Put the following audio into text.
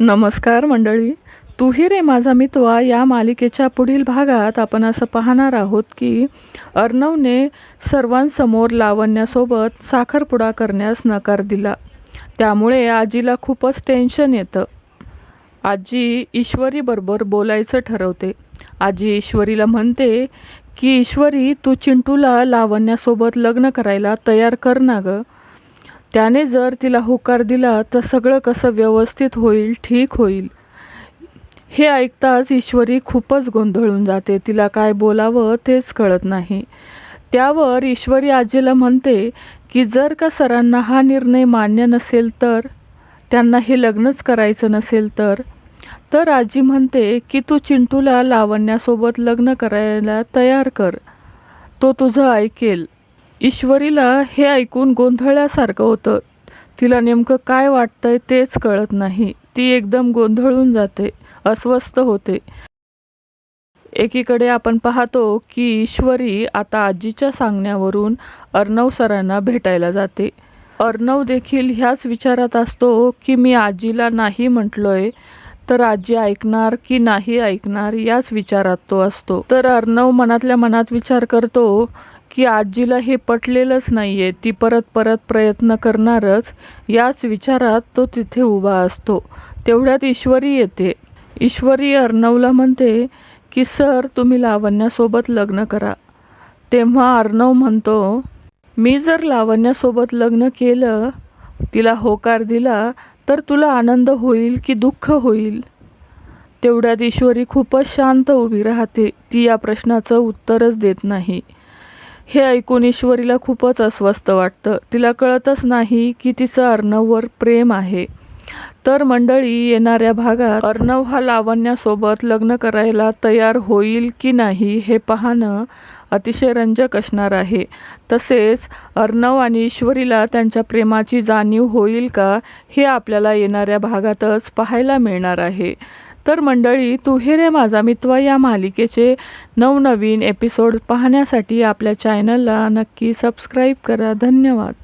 नमस्कार मंडळी. तुही रे माझा मितवा या मालिकेच्या पुढील भागात आपण असं पाहणार आहोत की अर्णवने सर्वांसमोर लावण्यासोबत साखरपुडा करण्यास नकार दिला. त्यामुळे आजीला खूपच टेन्शन येतं. आजी ईश्वरीबरोबर बोलायचं ठरवते. आजी ईश्वरीला म्हणते की ईश्वरी तू चिंटूला लावण्यासोबत लग्न करायला तयार कर ना गं. त्याने जर तिला होकार दिला तर सगळं कसं व्यवस्थित होईल ठीक होईल. हे ऐकताच ईश्वरी खूपच गोंधळून जाते. तिला काय बोलावं तेच कळत नाही. त्यावर ईश्वरी आजीला म्हणते की जर का सरांना हा निर्णय मान्य नसेल तर त्यांना हे लग्नच करायचं नसेल तर तर आजी म्हणते की तू चिंटूला लावण्यासोबत लग्न करायला तयार कर. तो तुझं ऐकेल. ईश्वरीला हे ऐकून गोंधळल्यासारखं होतं. तिला नेमकं काय वाटतंय तेच कळत नाही. ती एकदम गोंधळून जाते अस्वस्थ होते. एकीकडे आपण पाहतो की ईश्वरी आता आजीच्या सांगण्यावरून अर्णव सरांना भेटायला जाते. अर्णव देखील ह्याच विचारात असतो की मी आजीला नाही म्हटलोय तर आजी ऐकणार की नाही ऐकणार याच विचारात तो असतो. तर अर्णव मनातल्या मनात विचार करतो की आजीला हे पटलेलंच नाही आहे ती परत परत प्रयत्न करणारच. याच विचारात तो तिथे उभा असतो. तेवढ्यात ईश्वरी येते. ईश्वरी अर्णवला म्हणते की सर तुम्ही लावण्यासोबत लग्न करा. तेव्हा अर्णव म्हणतो मी जर लावण्यासोबत लग्न केलं तिला होकार दिला तर तुला आनंद होईल की दुःख होईल? तेवढ्यात ईश्वरी खूपच शांत उभी राहते. ती या प्रश्नाचं उत्तरच देत नाही. हे ऐकून ईश्वरीला खूपच अस्वस्थ वाटतं. तिला कळतच नाही की तिचं अर्णववर प्रेम आहे. तर मंडळी येणाऱ्या भागात अर्णव हा लावण्यासोबत लग्न करायला तयार होईल की नाही हे पाहणं अतिशय रंजक असणार आहे. तसेच अर्णव आणि ईश्वरीला त्यांच्या प्रेमाची जाणीव होईल का हे आपल्याला येणाऱ्या भागातच पाहायला मिळणार आहे. तर मंडळी तू हे रे माझा मित्व या मालिकेचे नवनवीन एपिसोड पाहण्यासाठी आपल्या चॅनलला नक्की सबस्क्राईब करा. धन्यवाद.